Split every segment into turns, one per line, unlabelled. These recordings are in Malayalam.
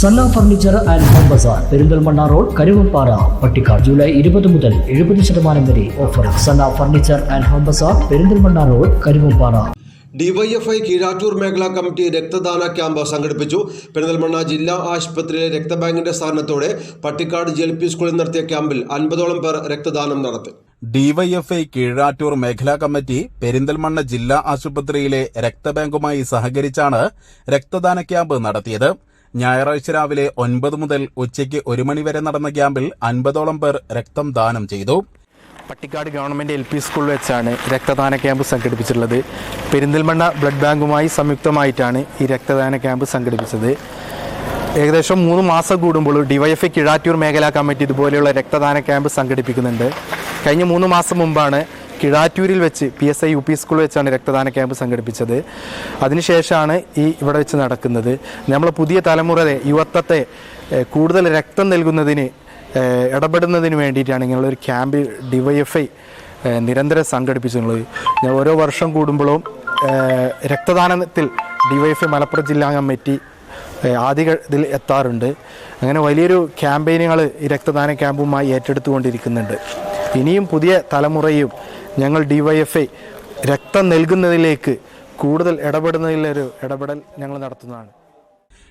Sanna furniture and home bazaar Perinthalmanna road Karuvappara Pattikkad July ഇരുപത് മുതൽ എഴുപത് ശതമാനം വരെ offer Sanna furniture and home bazaar Perinthalmanna road Karuvappara
DYFI Keezhattoor മേഖലാ കമ്മിറ്റി രക്തദാന ക്യാമ്പ് സംഘടിപ്പിച്ചു. പെരിന്തൽമണ്ണ ജില്ലാ ആശുപത്രിയിലെ രക്തബാങ്കിന്റെ സ്ഥാനത്തോടെ പട്ടിക്കാട് ജി എൽ പി സ്കൂളിൽ നടത്തിയ ക്യാമ്പിൽ അൻപതോളം പേർ രക്തദാനം നടത്തി.
ഡിവൈഎഫ്ഐ കീഴാറ്റൂർ മേഖലാ കമ്മിറ്റി പെരിന്തൽമണ്ണ ജില്ലാ ആശുപത്രിയിലെ രക്തബാങ്കുമായി സഹകരിച്ചാണ് രക്തദാന ക്യാമ്പ് നടത്തിയത്. ഞായറാഴ്ച രാവിലെ ഒൻപത് മുതൽ ഉച്ചയ്ക്ക് ഒരു മണിവരെ നടന്ന ക്യാമ്പിൽ അൻപതോളം പേർ രക്തം ദാനം ചെയ്തു.
പട്ടിക്കാട് ഗവൺമെന്റ് എൽ പി സ്കൂളിൽ വെച്ചാണ് രക്തദാന ക്യാമ്പ് സംഘടിപ്പിച്ചിട്ടുള്ളത്. പെരിന്തൽമണ്ണ ബ്ലഡ് ബാങ്കുമായി സംയുക്തമായിട്ടാണ് ഈ രക്തദാന ക്യാമ്പ് സംഘടിപ്പിച്ചത്. ഏകദേശം മൂന്ന് മാസം കൂടുമ്പോൾ ഡിവൈഎഫ്ഐ കിഴാറ്റൂർ മേഖലാ കമ്മിറ്റി ഇതുപോലെയുള്ള രക്തദാന ക്യാമ്പ് സംഘടിപ്പിക്കുന്നുണ്ട്. കഴിഞ്ഞ മൂന്ന് മാസം മുമ്പാണ് കിഴാറ്റൂരിൽ വെച്ച് P S I U P സ്കൂളിൽ വെച്ചാണ് രക്തദാന ക്യാമ്പ് സംഘടിപ്പിച്ചത്. അതിനുശേഷമാണ് ഈ ഇവിടെ വെച്ച് നടക്കുന്നത്. നമ്മൾ പുതിയ തലമുറയെ യുവത്വത്തെ കൂടുതൽ രക്തം നൽകുന്നതിന് ഇടപെടുന്നതിന് വേണ്ടിയിട്ടാണ് ഇങ്ങനെയുള്ള ഒരു ക്യാമ്പ് ഡിവൈഎഫ്ഐ നിരന്തരം സംഘടിപ്പിച്ചിട്ടുള്ളത്. ഞാൻ ഓരോ വർഷം കൂടുമ്പോഴും രക്തദാനത്തിൽ ഡിവൈഎഫ്ഐ മലപ്പുറം ജില്ലാ കമ്മിറ്റി ആദ്യ ഇതിൽ എത്താറുണ്ട്. അങ്ങനെ വലിയൊരു ക്യാമ്പയിനുകൾ ഈ രക്തദാന ക്യാമ്പുമായി ഏറ്റെടുത്തുകൊണ്ടിരിക്കുന്നുണ്ട്. ഇനിയും പുതിയ തലമുറയും ഞങ്ങൾ ഡിവൈഎഫ്ഐ രക്തം നൽകുന്നതിലേക്ക് കൂടുതൽ ഇടപെടുന്നതിലൊരു ഇടപെടൽ ഞങ്ങൾ നടത്തുന്നതാണ്.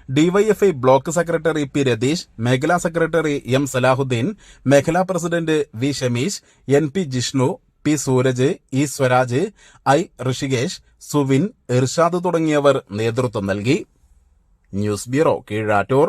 DYFI block secretary P Ratheesh മേഖലാ സെക്രട്ടറി എം സലാഹുദ്ദീൻ മേഖലാ president V Shameesh N P Jishnu P Sooraj E Swaraj I Rishikesh Suvin Irshad തുടങ്ങിയവർ നേതൃത്വം നൽകി. News bureau Keezhattoor.